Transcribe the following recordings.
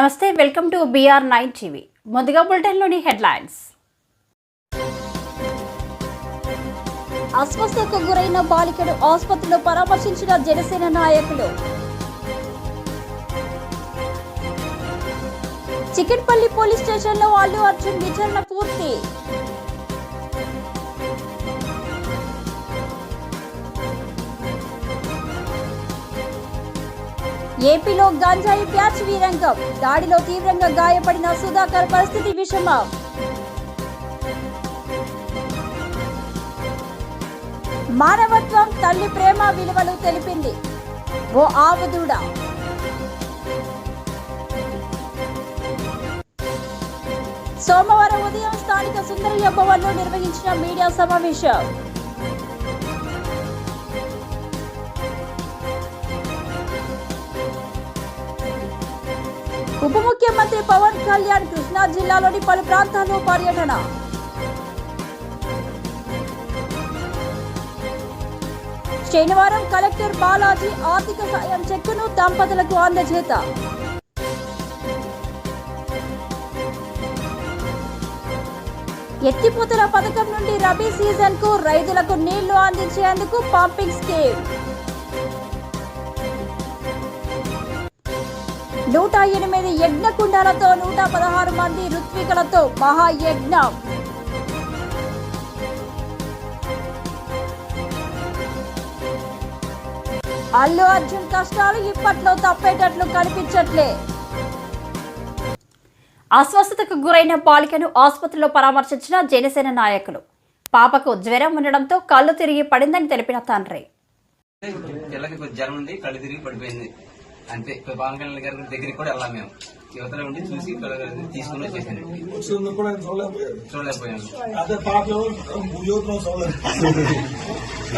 నమస్తే welcome to BR nine TV ముందుగా బులెటిన్లోని హెడ్లైన్స్. అస్వస్థకు గురైన బాలికను ఆసుపత్రిలో పరామర్శించిన జనసేన నాయకులు. చికెట్పల్లి పోలీస్ స్టేషన్లో అల్లు అర్జున్ విచారణ పూర్తి. ఏపీలో గంజాయి ప్యాచ్ వీరంగం. దాడిలో తీవ్రంగా గాయపడిన సుధాకర్ పరిస్థితి విషమం. మానవత్వం తల్లి ప్రేమ విలువలు తెలిపింది. ఓ ఆవుదూడ. సోమవారం ఉదయం స్థానిక సుందరయ్య భవన్లో నిర్వహించిన మీడియా సమావేశం. ఉప ముఖ్యమంత్రి పవన్ కళ్యాణ్ కృష్ణా జిల్లాలోని పలు ప్రాంతాల్లో పర్యటన. శనివారం కలెక్టర్ బాలాజీ ఆర్థిక సాయం చెక్కును దంపతులకు అందజేత. ఎత్తిపోతల పథకం నుండి రబీ సీజన్కు రైతులకు నీళ్ళు అందించేందుకు పంపింగ్ స్కీమ్. నూట ఎనిమిది యజ్ఞ కుండాలతో నూట పదహారు మంది ఋత్వికలతో మహాయజ్ఞం. అల్లు అర్జున్ కష్టాలు ఇప్పట్లో తప్పేటట్లు కనిపించట్లే. అస్వస్థతకు గురైన బాలికను ఆసుపత్రిలో పరామర్శించిన జనసేన నాయకులు. పాపకు జ్వరం ఉండడంతో కళ్ళు తిరిగి పడిందని తెలిపిన తండ్రి. జ్వరం ఉంది కళ్ళు తిరిగి పడిపోయింది. ఇప్పుడు పవన్ కళ్యాణ్ గారి దగ్గరికి కూడా వెళ్ళాం మేము. యువతలో ఉండి చూసి తీసుకుని చూడలేకపోయాను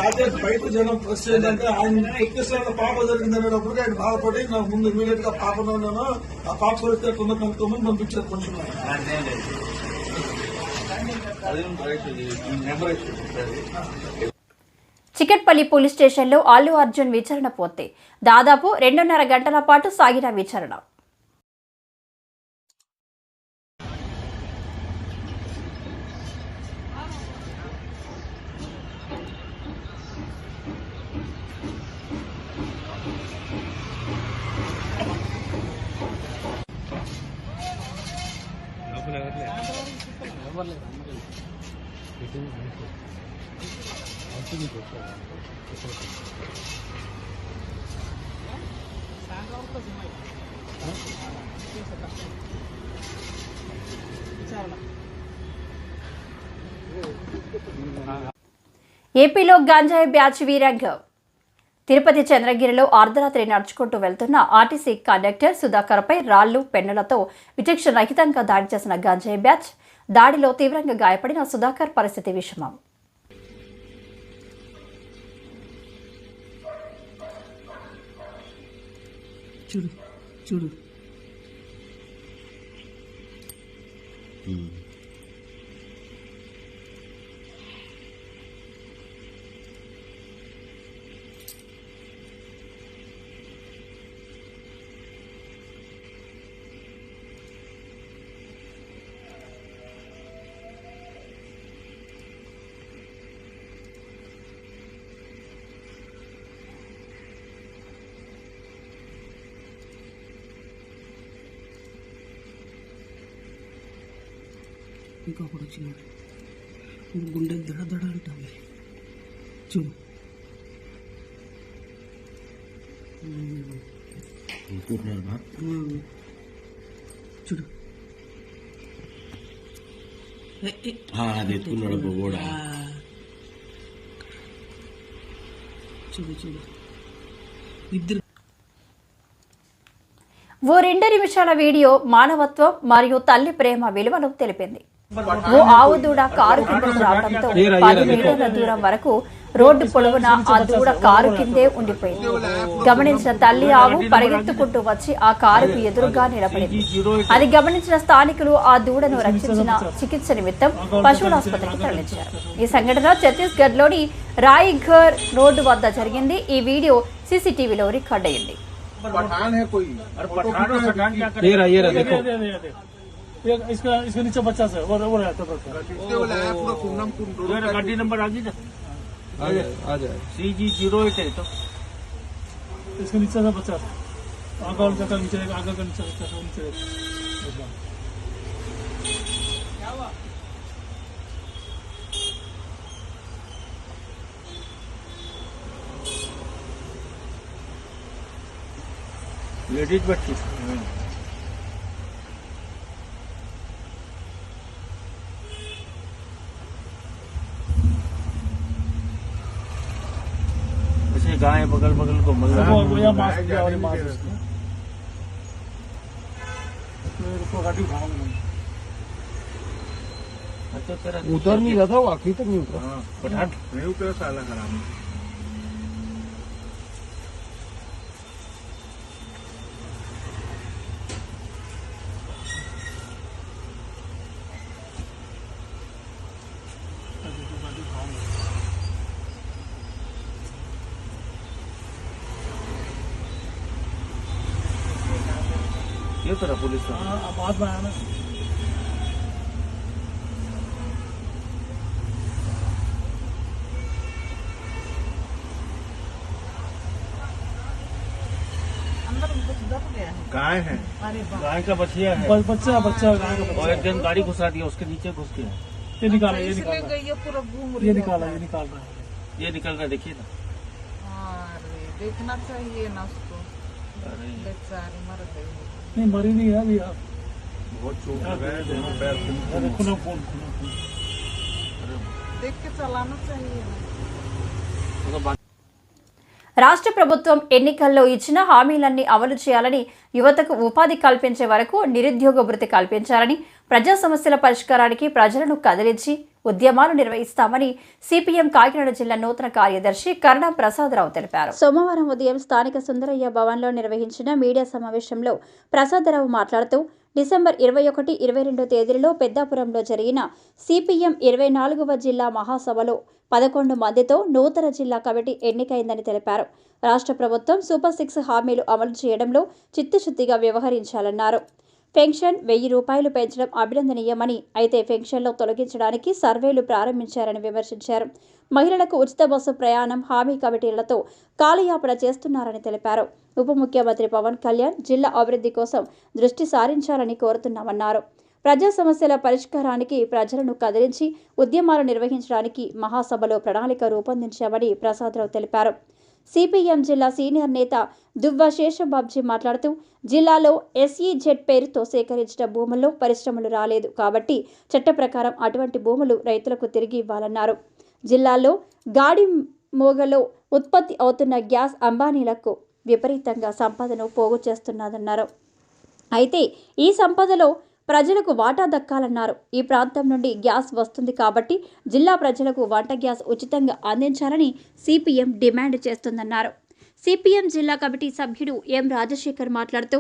అదే బయట జనం ప్రెస్ ఏంటంటే ఆయన ఎక్కిస్తున్న పాప జరిగింది అనేటప్పుడు ఆయన బాధపడి నాకు ముందు ఇమీడియట్గా పాపను నేను ఆ పాప పరిస్థితి ఎట్లుందో కనుక్కోమని పంపించారు కొంచెం. లేదు చికెట్పల్లి పోలీస్ స్టేషన్లో అల్లు అర్జున్ విచారణ పూర్తి. దాదాపు రెండున్నర గంటల పాటు సాగిన విచారణ. ఏపీలో గంజాయి బ్యాచ్ వీరంగం. తిరుపతి చంద్రగిరిలో అర్ధరాత్రి నడుచుకుంటూ వెళ్తున్న ఆర్టీసీ కండక్టర్ సుధాకర్పై రాళ్ళు పెన్నులతో విచక్షణ రహితంగా దాడి చేసిన గంజాయి బ్యాచ్ దాడిలో తీవ్రంగా గాయపడిన సుధాకర్ పరిస్థితి విషమం. చూడు చూడు. వచ్చినాడు. గుండె దడ దడ అంటుంది. చూడు. చూడు. ఏ, ఏ, అది ఎత్తుకున్నాడు కూడా ఆ. చూడు చూడు. ఇద్దరు ఓ రెండు నిమిషాల వీడియో మానవత్వం మరియు తల్లి ప్రేమ విలువలు తెలిపింది. ఓ ఆవు దూడ కారు కిందకు రావడంతో పది మీటర్ల దూరం వరకు రోడ్డు పొడవున ఆ దూడ కారు కిందే ఉండిపోయింది. గమనించిన తల్లి ఆవు పరిగెత్తుకుంటూ వచ్చి ఆ కారుకు ఎదురుగా నిలబడింది. అది గమనించిన స్థానికులు ఆ దూడను రక్షించిన చికిత్స నిమిత్తం పశువుల ఆసుపత్రికి తరలించారు. ఈ సంఘటన ఛత్తీస్గఢ్లోని రాయిఘర్ రోడ్డు వద్ద జరిగింది. ఈ వీడియో సీసీటీవీలో రికార్డ్ అయింది ये इसका इसके नीचे बच्चा से वो वो रहता था गाड़ी नंबर आ गई ना सी जी ज़ीरो एट है तो। इसके नीचे से बच्चा। था आगे और का नीचे आगे का नीचे बच्चा था नीचे लेडीज़ बच्ची उसको गाड़ी उठाऊंगा अच्छा तेरा उतर नहीं रहा था वो आखिरी तक नहीं उतरा पठान नहीं उतरा साला खराब ये तरह पुलिस का बाद ना गाय है। गाय का बछिया है। बच्चा बच्चा। गाय का बच्चा और एक दिन गाड़ी घुसा दिया उसके नीचे घुस गया। ये निकाला ये निकाला। गई है पूरा घूम ये निकाला ये निकाल रहा है। ये निकल रहा है देखिए ना। देखना चाहिए ना उसको। अरे। बेचारी मर गई। नहीं मरी नहीं है अभी आप बहुत चोट लगा है दोनों पैर खून अरे खुना फोन खुना फोन देख के चलाना चाहिए ना तो बाकी రాష్ట్ర ప్రభుత్వం ఎన్నికల్లో ఇచ్చిన హామీలన్నీ అమలు చేయాలని యువతకు ఉపాధి కల్పించే వరకు నిరుద్యోగ భృతి కల్పించాలని ప్రజా సమస్యల పరిష్కారానికి ప్రజలను కదిలించి ఉద్యమాలు నిర్వహిస్తామని సిపిఎం కాకినాడ జిల్లా నూతన కార్యదర్శి కర్ణ ప్రసాదరావు తెలిపారు. సోమవారం ఉదయం స్థానిక సుందరయ్య భవన్లో నిర్వహించిన మీడియా సమావేశంలో ప్రసాదరావు మాట్లాడుతూ డిసెంబర్ ఇరవై ఒకటి ఇరవై రెండు తేదీలలో పెద్దాపురంలో జరిగిన సిపిఎం ఇరవై నాలుగవ జిల్లా మహాసభలో పదకొండు మందితో నూతన జిల్లా కమిటీ ఎన్నికైందని తెలిపారు. రాష్ట్ర ప్రభుత్వం సూపర్ సిక్స్ హామీలు అమలు చేయడంలో చిత్తశుద్ధిగా వ్యవహరించాలన్నారు. పెన్షన్ వెయ్యి రూపాయలు పెంచడం అభినందనీయమని అయితే పెన్షన్లో తొలగించడానికి సర్వేలు ప్రారంభించారని విమర్శించారు. మహిళలకు ఉచిత బస్సు ప్రయాణం హామీ కమిటీలతో కాలయాపన చేస్తున్నారని తెలిపారు. ఉప ముఖ్యమంత్రి పవన్ కళ్యాణ్ జిల్లా అభివృద్ధి కోసం దృష్టి సారించాలని కోరుతున్నామన్నారు. ప్రజా సమస్యల పరిష్కారానికి ప్రజలను కదిలించి ఉద్యమాలు నిర్వహించడానికి మహాసభలో ప్రణాళిక రూపొందించామని ప్రసాదరావు తెలిపారు. సిపిఎం జిల్లా సీనియర్ నేత దువ్వ శేషబాబ్జీ మాట్లాడుతూ జిల్లాలో ఎస్ఈజెడ్ పేరుతో సేకరించిన భూముల్లో పరిశ్రమలు రాలేదు కాబట్టి చట్ట ప్రకారం అటువంటి భూములు రైతులకు తిరిగి ఇవ్వాలన్నారు. జిల్లాలో గాడి మోగలో ఉత్పత్తి అవుతున్న గ్యాస్ అంబానీలకు విపరీతంగా సంపదను పోగు చేస్తున్నదన్నారు. అయితే ఈ సంపదలో ప్రజలకు వాటా దక్కాలన్నారు. ఈ ప్రాంతం నుండి గ్యాస్ వస్తుంది కాబట్టి జిల్లా ప్రజలకు వంట గ్యాస్ ఉచితంగా అందించాలని సిపిఎం డిమాండ్ చేస్తుందన్నారు. సిపిఎం జిల్లా కమిటీ సభ్యుడు ఎం రాజశేఖర్ మాట్లాడుతూ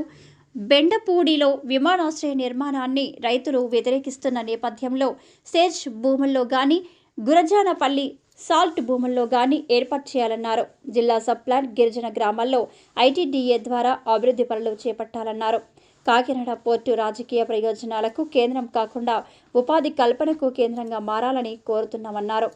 బెండపూడిలో విమానాశ్రయ నిర్మాణాన్ని రైతులు వ్యతిరేకిస్తున్న నేపథ్యంలో సేజ్ భూముల్లో గాని గురజానపల్లి సాల్ట్ భూముల్లో గాని ఏర్పాటు చేయాలన్నారు. జిల్లా సబ్ ప్లాంట్ గిరిజన గ్రామాల్లో ఐటీడీఏ ద్వారా అభివృద్ధి పనులు చేపట్టాలన్నారు. కాకినాడ పోర్టు రాజకీయ ప్రయోజనాలకు కేంద్రం కాకుండా ఉపాధి కల్పనకు కేంద్రంగా మారాలని కోరుతున్నామన్నారు.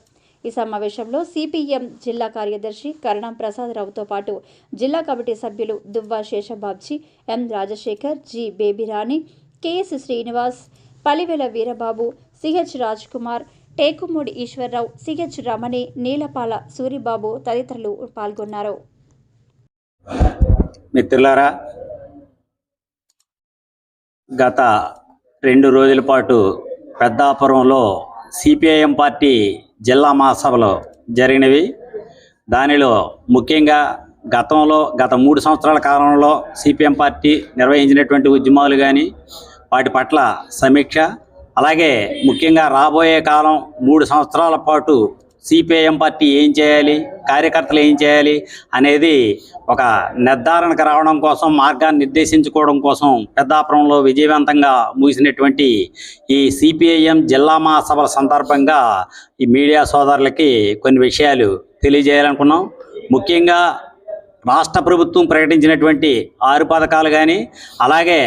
ఈ సమావేశంలో సిపిఎం జిల్లా కార్యదర్శి కరణం ప్రసాదరావుతో పాటు జిల్లా కమిటీ సభ్యులు Duvva Seshababji M Rajasekhar G Babyrani KS Srinivas Palivela Veerababu CH Raj Kumar Tekumudi Eswararao CH Ramani Neelapala Suribabu తదితరులు పాల్గొన్నారు. మిత్రులారా గత రెండు రోజుల పాటు పెద్దాపురంలో సిపిఐఎం పార్టీ జిల్లా మహాసభలు జరిగినవి. దానిలో ముఖ్యంగా గతంలో గత మూడు సంవత్సరాల కాలంలో సిపిఎం పార్టీ నిర్వహించినటువంటి ఉద్యమాలు కానీ వాటి పట్ల సమీక్ష అలాగే ముఖ్యంగా రాబోయే కాలం మూడు సంవత్సరాల పాటు సిపిఐఎం పార్టీ ఏం చేయాలి? కార్యకర్తలు ఏం చేయాలి? అనేది ఒక నిర్ధారణకు రావడం కోసం మార్గాన్ని నిర్దేశించుకోవడం కోసం పెద్దాపురంలో విజయవంతంగా ముగిసినటువంటి ఈ సిపిఐఎం జిల్లా మహాసభల సందర్భంగా ఈ మీడియా సోదరులకి కొన్ని విషయాలు తెలియజేయాలనుకున్నాం. ముఖ్యంగా రాష్ట్ర ప్రభుత్వం ప్రకటించినటువంటి ఆరు పథకాలు కానీ అలాగే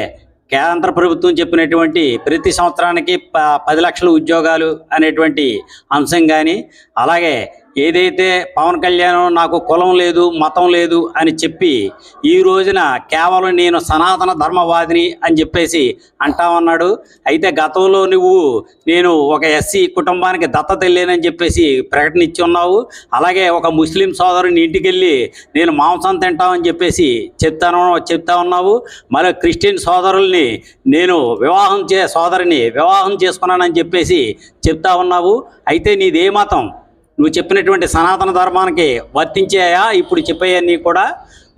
కేంద్ర ప్రభుత్వం చెప్పినటువంటి ప్రతి సంవత్సరానికి ప పది లక్షల ఉద్యోగాలు అనేటువంటి అంశం కానీ అలాగే ఏదైతే పవన్ కళ్యాణ్ నాకు కులం లేదు మతం లేదు అని చెప్పి ఈ రోజున కేవలం నేను సనాతన ధర్మవాదిని అని చెప్పేసి అంటా ఉన్నాడు. అయితే గతంలో నువ్వు నేను ఒక ఎస్సీ కుటుంబానికి దత్తత లేనని చెప్పేసి ప్రకటన ఇచ్చి ఉన్నావు. అలాగే ఒక ముస్లిం సోదరుని ఇంటికి వెళ్ళి నేను మాంసం తింటామని చెప్పేసి చెప్తాను చెప్తా ఉన్నావు. మరి క్రిస్టియన్ సోదరుల్ని నేను వివాహం చే సోదరిని వివాహం చేసుకున్నానని చెప్పేసి చెప్తా ఉన్నావు. అయితే నీదే మతం? నువ్వు చెప్పినటువంటి సనాతన ధర్మానికి వర్తించాయా? ఇప్పుడు చెప్పేయన్నీ కూడా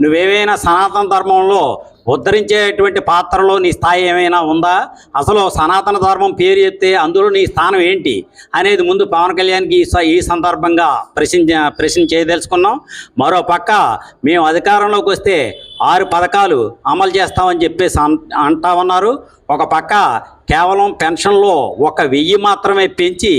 నువ్వేవైనా సనాతన ధర్మంలో ఉద్ధరించేటువంటి పాత్రలో నీ స్థాయి ఏమైనా ఉందా? అసలు సనాతన ధర్మం పేరు చెప్తే అందులో నీ స్థానం ఏంటి? అనేది ముందు పవన్ కళ్యాణ్కి ఈ ఈ సందర్భంగా ప్రశ్న ప్రశ్న చేయదలుచుకున్నాం. మరో పక్క మేము అధికారంలోకి వస్తే ఆరు పథకాలు అమలు చేస్తామని చెప్పేసి అంటా ఉన్నారు ఒక పక్క కేవలం పెన్షన్లో ఒక వెయ్యి మాత్రమే పెంచి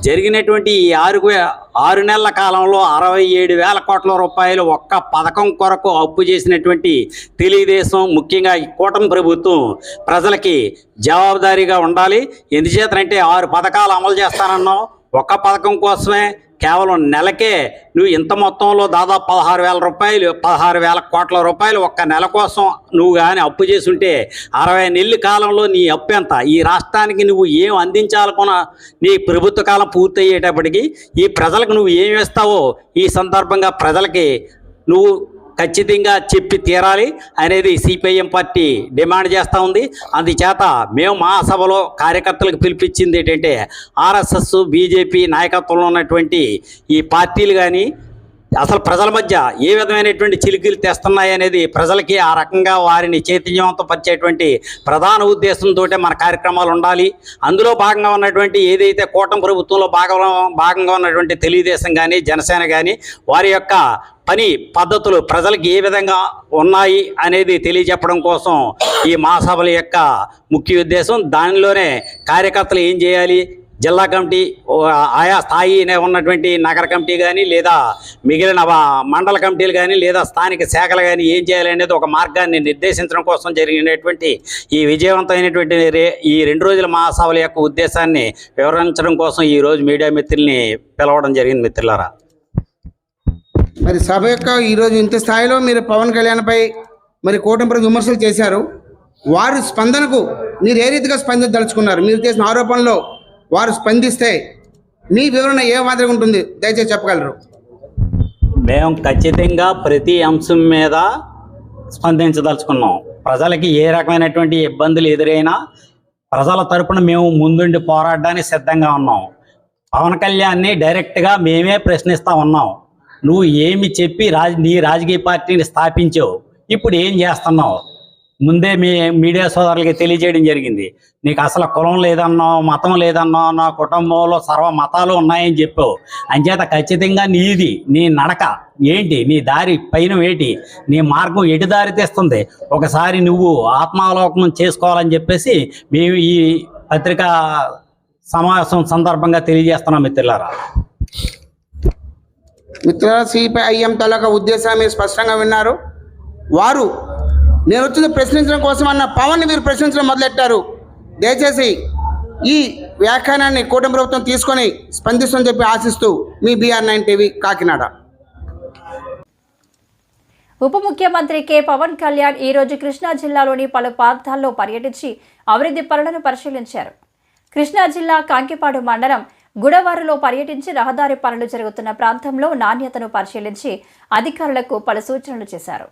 జరిగినటువంటి ఈ ఆరు వే- ఆరు నెలల కాలంలో అరవై ఏడు వేల కోట్ల రూపాయలు ఒక్క పథకం కొరకు అప్పు చేసినటువంటి తెలుగుదేశం ముఖ్యంగా ఈ కూటమి ప్రభుత్వం ప్రజలకి జవాబుదారీగా ఉండాలి. ఎందుచేతనంటే ఆరు పథకాలు అమలు చేస్తానన్నావు ఒక పథకం కోసమే కేవలం నెలకే నువ్వు ఇంత మొత్తంలో దాదాపు పదహారు వేల రూపాయలు పదహారు వేల కోట్ల రూపాయలు ఒక్క నెల కోసం నువ్వు కానీ అప్పు చేసుంటే అరవై నెలల కాలంలో నీ అప్పు ఎంత? ఈ రాష్ట్రానికి నువ్వు ఏం అందించాలనుకున్న నీ ప్రభుత్వ కాలం పూర్తయ్యేటప్పటికి ఈ ప్రజలకు నువ్వు ఏం వేస్తావో ఈ సందర్భంగా ప్రజలకి నువ్వు ఖచ్చితంగా చెప్పి తీరాలి అనేది సిపిఐఎం పార్టీ డిమాండ్ చేస్తూ ఉంది. అందుచేత మేము మహాసభలో కార్యకర్తలకు పిలిపించింది ఏంటంటే ఆర్ఎస్ఎస్ బీజేపీ నాయకత్వంలో ఉన్నటువంటి ఈ పార్టీలు కానీ అసలు ప్రజల మధ్య ఏ విధమైనటువంటి చిలికలు తెస్తున్నాయి అనేది ప్రజలకి ఆ రకంగా వారిని చైతన్యవంతం పరిచేటువంటి ప్రధాన ఉద్దేశంతో మన కార్యక్రమాలు ఉండాలి. అందులో భాగంగా ఉన్నటువంటి ఏదైతే కూటమి ప్రభుత్వంలో భాగంగా భాగంగా ఉన్నటువంటి తెలుగుదేశం కానీ జనసేన కానీ వారి యొక్క పని పద్ధతులు ప్రజలకు ఏ విధంగా ఉన్నాయి అనేది తెలియజెప్పడం కోసం ఈ మహాసభల యొక్క ముఖ్య ఉద్దేశం. దానిలోనే కార్యకర్తలు ఏం చేయాలి? జిల్లా కమిటీ ఆయా స్థాయినే ఉన్నటువంటి నగర కమిటీ కానీ లేదా మిగిలిన మండల కమిటీలు కానీ లేదా స్థానిక శాఖలు కానీ ఏం చేయాలి అనేది ఒక మార్గాన్ని నిర్దేశించడం కోసం జరిగినటువంటి ఈ విజయవంతమైనటువంటి ఈ రెండు రోజుల మహాసభల యొక్క ఉద్దేశాన్ని వివరించడం కోసం ఈ రోజు మీడియా మిత్రుల్ని పిలవడం జరిగింది మిత్రులారా. మరి సభ యొక్క ఈరోజు ఇంత స్థాయిలో మీరు పవన్ కళ్యాణ్పై మరి కూటమి విమర్శలు చేశారు. వారి స్పందనకు మీరు ఏ రీతిగా స్పందించదలుచుకున్నారు మీరు చేసిన ఆరోపణలో వారు స్పందిస్తే మీ వివరణ ఏ మాదిరిగా ఉంటుంది? దయచేసి చెప్పగలరు. మేము ఖచ్చితంగా ప్రతి అంశం మీద స్పందించదలుచుకున్నాం. ప్రజలకి ఏ రకమైనటువంటి ఇబ్బందులు ఎదురైనా ప్రజల తరపున మేము ముందుండి పోరాడడానికి సిద్ధంగా ఉన్నాం. పవన్ కళ్యాణ్ని డైరెక్ట్గా మేమే ప్రశ్నిస్తా ఉన్నాం. నువ్వు ఏమి చెప్పి రాజ నీ రాజకీయ పార్టీని స్థాపించావు? ఇప్పుడు ఏం చేస్తున్నావు? ముందే మీ మీడియా సోదరులకి తెలియజేయడం జరిగింది. నీకు అసలు కులం లేదన్నావు మతం లేదన్నావు నా కుటుంబంలో సర్వ మతాలు ఉన్నాయని చెప్పావు. అంచేత ఖచ్చితంగా నీది నీ నడక ఏంటి? నీ దారి పైన ఏంటి? నీ మార్గం ఎటు దారి తెస్తుంది? ఒకసారి నువ్వు ఆత్మావలోకనం చేసుకోవాలని చెప్పేసి మేము ఈ పత్రికా సమావేశం సందర్భంగా తెలియజేస్తున్నాం మిత్రులారా. మిత్రుల సిపిఐఎం తాలూకా ఉద్దేశాన్ని మీరు స్పష్టంగా విన్నారు. వారు నేను వచ్చింది ప్రశ్నించడం కోసం అన్న పవన్ మీరు ప్రశ్నించడం మొదలెట్టారు. దయచేసి ఈ వ్యాఖ్యానాన్ని కూటమి ప్రభుత్వం తీసుకొని స్పందిస్తుందని చెప్పి ఆశిస్తూ మీ బీఆర్ నైన్ టీవీ కాకినాడ. ఉప ముఖ్యమంత్రి కె పవన్ కళ్యాణ్ ఈ రోజు కృష్ణా జిల్లాలోని పలు ప్రాంతాల్లో పర్యటించి అభివృద్ధి పనులను పరిశీలించారు. కృష్ణా జిల్లా కాంకిపాడు మండలం గుడవారులో పర్యటించి రహదారి పనులు జరుగుతున్న ప్రాంతంలో నాణ్యతను పరిశీలించి అధికారులకు పలు సూచనలు చేశారు.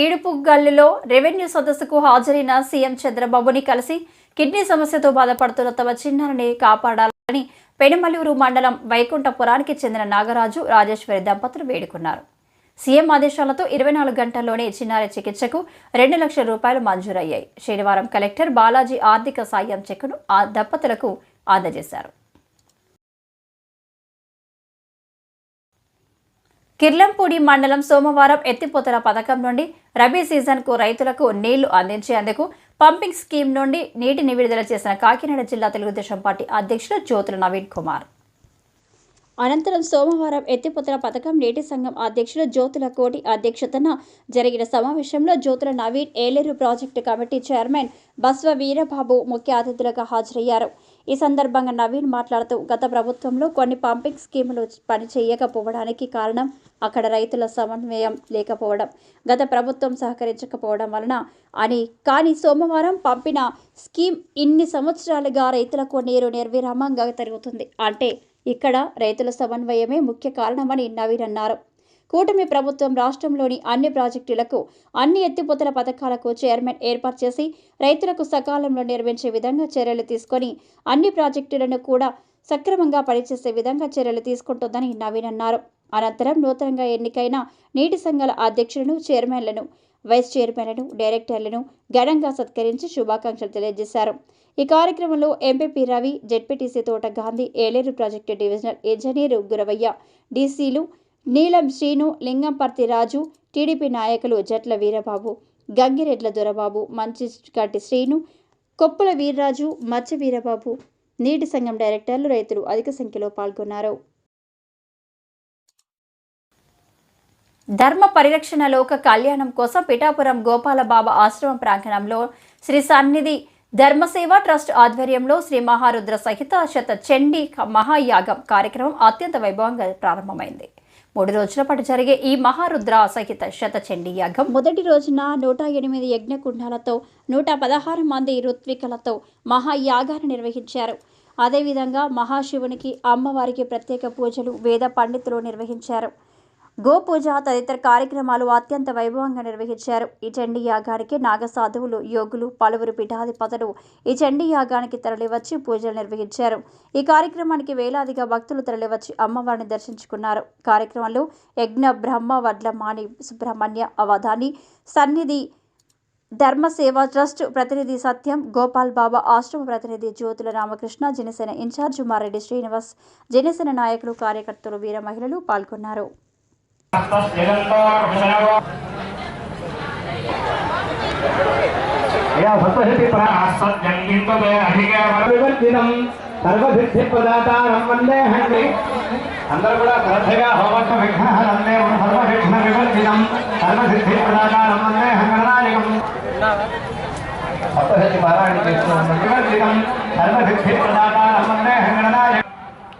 శుక్రవారం రెవెన్యూ సదస్సుకు హాజరైన సీఎం చంద్రబాబుని కలిసి కిడ్నీ సమస్యతో బాధపడుతున్న తమ చిన్నారిని కాపాడాలని పెనుమలూరు మండలం వైకుంఠపురానికి చెందిన నాగరాజు రాజేశ్వరి దంపతులు వేడుకున్నారు. సీఎం ఆదేశాలతో ఇరవై నాలుగు గంటల్లోనే చిన్నారి చికిత్సకు రెండు లక్షల రూపాయలు మంజూరయ్యాయి. శనివారం కలెక్టర్ బాలాజీ ఆర్థిక సాయం చెక్కును ఆ దంపతులకు అందజేశారు. కిర్లంపూడి మండలం సోమవారం ఎత్తిపోతల పథకం నుండి రబీ సీజన్కు రైతులకు నీళ్ళు అందించేందుకు పంపింగ్ స్కీమ్ నుండి నీటిని విడుదల చేసిన కాకినాడ జిల్లా తెలుగుదేశం పార్టీ అధ్యక్షులు జ్యోతుల నవీన్ కుమార్. అనంతరం సోమవారం ఎత్తిపోతల పథకం నీటి సంఘం అధ్యక్షులు జ్యోతుల కోటి అధ్యక్షతన జరిగిన సమావేశంలో Jyothula Naveen Yeleru project committee chairman Basva Veerababu ముఖ్య అతిథులుగా హాజరయ్యారు. ఈ సందర్భంగా నవీన్ మాట్లాడుతూ గత ప్రభుత్వంలో కొన్ని పంపింగ్ స్కీములు పని చేయకపోవడానికి కారణం అక్కడ రైతుల సమన్వయం లేకపోవడం. గత ప్రభుత్వం సహకరించకపోవడం వలన అని. కానీ సోమవారం పంపిన స్కీమ్ ఇన్ని సంవత్సరాలుగా రైతులకు నీరు నిర్విరామంగా తిరుగుతుంది. అంటే ఇక్కడ రైతుల సమన్వయమే ముఖ్య కారణమని నవీన్ అన్నారు. కూటమి ప్రభుత్వం రాష్ట్రంలోని అన్ని ప్రాజెక్టులకు అన్ని ఎత్తిపోతల పథకాలకు చైర్మన్ ఏర్పాటు చేసి రైతులకు సకాలంలో నిర్వహించే విధంగా చర్యలు తీసుకొని అన్ని ప్రాజెక్టులను కూడా సక్రమంగా పనిచేసే విధంగా చర్యలు తీసుకుంటుందని నవీన్ అన్నారు. అనంతరం నూతనంగా ఎన్నికైన నీటి సంఘాల అధ్యక్షులను చైర్మన్లను వైస్ చైర్మన్లను డైరెక్టర్లను ఘనంగా సత్కరించి శుభాకాంక్షలు తెలియజేశారు. ఈ కార్యక్రమంలో MPP Ravi ZPTC Thota Gandhi Yeleru project divisional engineer Guravaiah డీసీలు Neelam Srinu Lingamparthi రాజు టీడీపీ నాయకులు జట్ల వీరబాబు గంగిరెడ్ల దొరబాబు మంచిగడ్డి శ్రీను కొప్పుల వీర్రాజు మచ్చ వీరబాబు నీటి సంఘం డైరెక్టర్లు రైతులు అధిక సంఖ్యలో పాల్గొన్నారు. ధర్మ పరిరక్షణ లోక కళ్యాణం కోసం పిఠాపురం గోపాలబాబా ఆశ్రమం ప్రాంగణంలో శ్రీ సన్నిధి ధర్మసేవ ట్రస్ట్ ఆధ్వర్యంలో శ్రీ మహారుద్ర సహిత శత చండీ మహాయాగం కార్యక్రమం అత్యంత వైభవంగా ప్రారంభమైంది. మూడు రోజుల పాటు జరిగే ఈ మహారుద్ర సహిత శతచండీ యాగం. మొదటి రోజున నూట ఎనిమిది యజ్ఞకుండాలతో నూట పదహారు మంది ఋత్వికలతో మహాయాగాన్ని నిర్వహించారు. అదేవిధంగా మహాశివునికి అమ్మవారికి ప్రత్యేక పూజలు వేద పండితులు నిర్వహించారు. గోపూజ తదితర కార్యక్రమాలు అత్యంత వైభవంగా నిర్వహించారు. ఈ చండీ యాగానికి నాగసాధువులు యోగులు పలువురు పీఠాధిపతులు ఈ చండీ యాగానికి తరలివచ్చి పూజలు నిర్వహించారు. ఈ కార్యక్రమానికి వేలాదిగా భక్తులు తరలివచ్చి అమ్మవారిని దర్శించుకున్నారు. కార్యక్రమంలో యజ్ఞ బ్రహ్మ వడ్లమాణి సుబ్రహ్మణ్య అవధాని సన్నిధి ధర్మసేవ ట్రస్ట్ ప్రతినిధి సత్యం గోపాల్ బాబా ఆశ్రమ ప్రతినిధి జ్యోతుల రామకృష్ణ జనసేన ఇన్ఛార్జ్ మారెడ్డి శ్రీనివాస్ జనసేన నాయకులు కార్యకర్తలు వీర మహిళలు పాల్గొన్నారు. వివర్జితం సర్వసిద్ధి ప్రదాతారం వందే హండి అందరూ కూడా శ్రద్ధగా హోమత్వ విఘ్నహరందే సర్వవిఘ్న వివర్జితం సర్వసిద్ధి ప్రదాతారం వందే హంగనాయకం సప్తశతి పారాయణ చేస్తూ ఉన్నాం. వివర్జితం సర్వసిద్ధి ప్రదాతారం వందే హంగనాయకం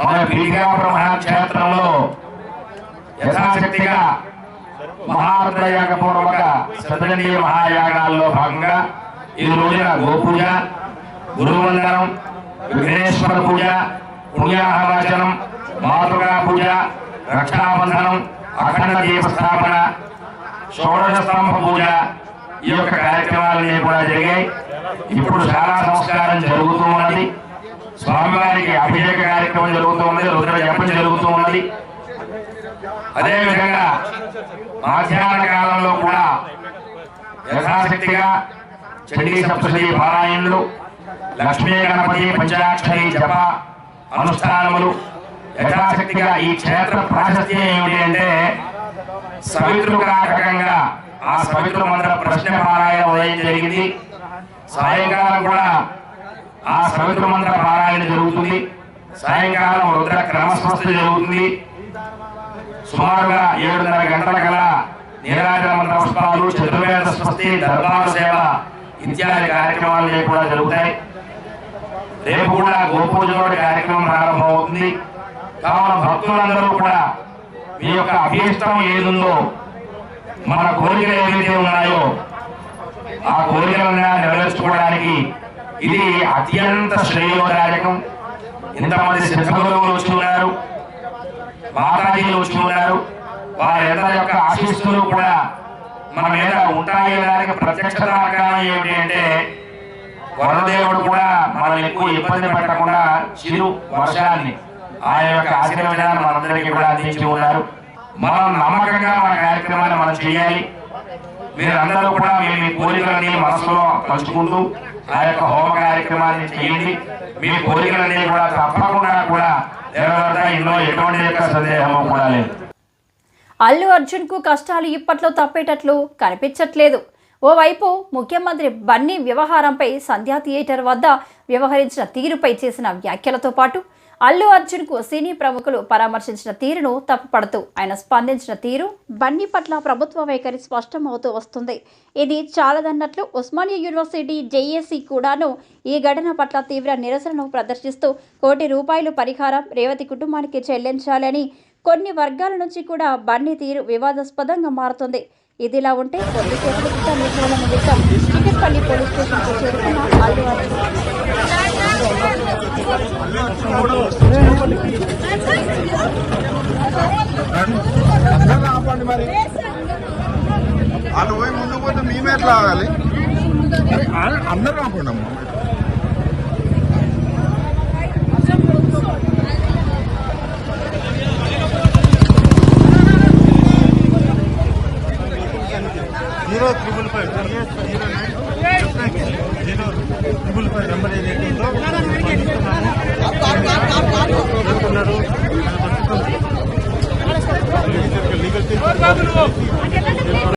మన పీఠాపురం మహాక్షేత్రంలో యథాశక్తిగా మహారుద్రయాగ పూర్వక శతజనీయ మహాయాగాల్లో భాగంగా ఈ రోజున గోపూజ గురువందనం విఘ్నేశ్వర పూజ పుణ్యాహవాచనం మాతృగా పూజ రక్షాబంధనం అఖండ దీప స్థాపన షోడశ స్తంభ పూజ ఈ యొక్క కార్యక్రమాలన్నీ కూడా జరిగాయి. ఇప్పుడు చాలా సంస్కారం జరుగుతూ ఉన్నది. స్వామివారికి అభిషేక కార్యక్రమం జరుగుతూ ఉన్నది. రుద్ర జపం జరుగుతూ ఉన్నది. అదేవిధంగా మధ్యాహ్న కాలంలో కూడా యథాశక్తిగా చండీ సప్తశతి పారాయణులు లక్ష్మీ గణపతి పంచాక్షరి జప అనుష్ఠానములు యథాశక్తిగా ఈ క్షేత్ర ప్రాశస్త్యం ఏమిటి అంటే సవితృకారకంగా ఆ సవిత్రు మంత్ర ప్రశ్న పారాయణ ఉదయం జరిగింది. సాయంకాలం కూడా ఆ సవిత్ర మంత్ర పారాయణ జరుగుతుంది. సాయంకాలం రుద్ర క్రమస్వస్థ జరుగుతుంది. సుమారుగా ఏడున్నర గంటల కల నీరాజన మంత్ర పుష్పాలు చతుర్వేద స్వస్తి దర్బారు సేవ ఇత్యాది కార్యక్రమాలు కూడా జరుగుతాయి. రేపు కూడా గోపూజలోని కార్యక్రమం ప్రారంభమవుతుంది. కావున భక్తులందరూ కూడా మీ యొక్క అభీష్టం ఏదుందో మన కోరికలు ఏవైతే ఉన్నాయో ఆ కోరికలను నెరవేర్చుకోవడానికి ఇది అత్యంత శ్రేయోదాయకం ఇంతమంది సిద్ధగురువులు వచ్చి ఉన్నారు మాతాజీలు వచ్చి ఉన్నారు వారి యొక్క ఆశీస్సులు కూడా మన మీద ఉంటాయి దానికి ప్రత్యక్ష కారణం ఏమిటి అంటే వరదేవుడు కూడా మనం ఎక్కువ ఇబ్బంది పెట్టకుండా చిరు వర్షాన్ని ఆయన యొక్క ఆశీర్వచనాన్ని మనందరికీ కూడా అందించి ఉన్నారు. మనం నమ్మకంగా మన కార్యక్రమాన్ని మనం చేయాలి. మీరందరూ కూడా మీ మీ కోరికలని మనసులో తలుచుకుంటూ ఆ యొక్క హోమ కార్యక్రమాన్ని చేయండి. మీ కోరికలన్నీ కూడా తప్పకుండా కూడా నెరవేరుతాయి. ఇందులో ఎటువంటి యొక్క సందేహము కూడా లేదు. అల్లు అర్జున్కు కష్టాలు ఇప్పట్లో తప్పేటట్లు కనిపించట్లేదు. ఓవైపు ముఖ్యమంత్రి బన్నీ వ్యవహారంపై సంధ్యా థియేటర్ వద్ద వ్యవహరించిన తీరుపై చేసిన వ్యాఖ్యలతో పాటు అల్లు అర్జున్కు సినీ ప్రముఖులు పరామర్శించిన తీరును తప్పుపడుతూ ఆయన స్పందించిన తీరు బన్నీ పట్ల ప్రభుత్వ వైఖరి స్పష్టమవుతూ వస్తుంది. ఇది చాలదన్నట్లు ఉస్మానియా యూనివర్సిటీ జేఏసీ కూడాను ఈ ఘటన పట్ల తీవ్ర నిరసనను ప్రదర్శిస్తూ కోటి రూపాయలు పరిహారం రేవతి కుటుంబానికి చెల్లించాలని కొన్ని వర్గాల నుంచి కూడా బన్నీ తీరు వివాదాస్పదంగా మారుతుంది. ఇదిలా ఉంటే క్రితం విచారణ నిమిత్తం చికెట్పల్లి పోలీస్ స్టేషన్కు చేరుకున్న అల్లు అర్జున్ ఆపండి మరి వాళ్ళు పోయి ముందుకు పోతే మేమే ఎట్లా ఆగాలి? అందరూ ఆపండి zero nine zero triple five number ఏదైతే ఉందో ఉన్నారు లీగల్